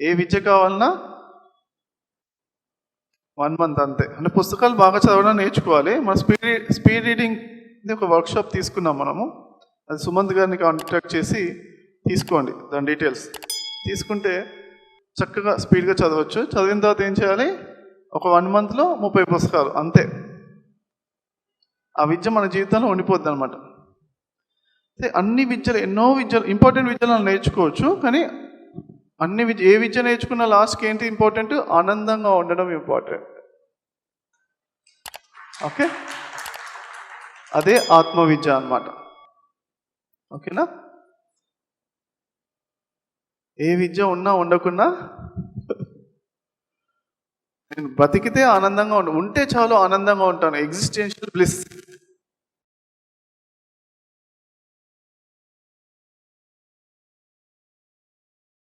ఏ విద్య కావాలన్నా one month అంతే. అంటే పుస్తకాలు బాగా చదవడం నేర్చుకోవాలి. మన స్పీడ్ స్పీడ్ రీడింగ్ ఒక వర్క్షాప్ తీసుకున్నాం మనము. అది సుమంత్ గారిని కాంటాక్ట్ చేసి తీసుకోండి దాని డీటెయిల్స్ తీసుకుంటే చక్కగా స్పీడ్గా చదవచ్చు. చదివిన తర్వాత ఏం చేయాలి? ఒక వన్ మంత్లో ముప్పై పుస్తకాలు అంతే. ఆ విద్య మన జీవితంలో ఉండిపోద్ది అనమాట అన్ని విద్యలు ఎన్నో విద్యలు ఇంపార్టెంట్ విద్యలు నేర్చుకోవచ్చు. కానీ అన్ని విద్య ఏ విద్య నేర్చుకున్న లాస్ట్కి ఏంటి ఇంపార్టెంట్? ఆనందంగా ఉండడం ఇంపార్టెంట్. ఓకే? అదే ఆత్మ విద్య ఓకేనా? ఏ విద్య ఉన్నా ఉండకున్నా నేను బతికితే ఆనందంగా ఉండు ఉంటే చాలు ఆనందంగా ఉంటాను. Existential bliss